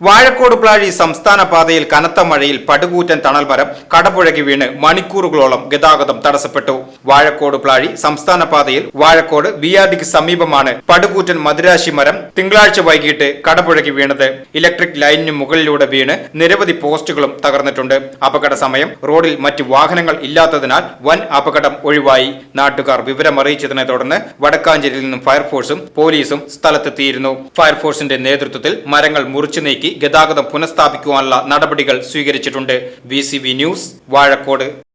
Vazhakode Plazhi സംസ്ഥാന പാതയിൽ കനത്ത മഴയിൽ പടുകൂറ്റൻ തണൽമരം കടപുഴകി വീണ് മണിക്കൂറുകളോളം ഗതാഗതം തടസ്സപ്പെട്ടു. വാഴക്കോട് പ്ലാഴി സംസ്ഥാന പാതയിൽ വാഴക്കോട് ബി ആർ ഡിക്ക് സമീപമാണ് പടുകൂറ്റൻ മധുരാശി മരം തിങ്കളാഴ്ച വൈകിട്ട് കടപുഴകി വീണത്. ഇലക്ട്രിക് ലൈനിന് മുകളിലൂടെ വീണ് നിരവധി പോസ്റ്റുകളും തകർന്നിട്ടുണ്ട്. അപകട സമയം റോഡിൽ മറ്റ് വാഹനങ്ങൾ ഇല്ലാത്തതിനാൽ വൻ അപകടം ഒഴിവായി. നാട്ടുകാർ വിവരമറിയിച്ചതിനെ തുടർന്ന് വടക്കാഞ്ചേരിയിൽ നിന്നും ഫയർഫോഴ്സും പോലീസും സ്ഥലത്തെത്തിയിരുന്നു. ഫയർഫോഴ്സിന്റെ നേതൃത്വത്തിൽ മരങ്ങൾ മുറിച്ചു നീക്കി ഗതാഗതം പുനഃസ്ഥാപിക്കുവാനുള്ള നടപടികൾ സ്വീകരിച്ചിട്ടുണ്ട്. V news Vazhakode.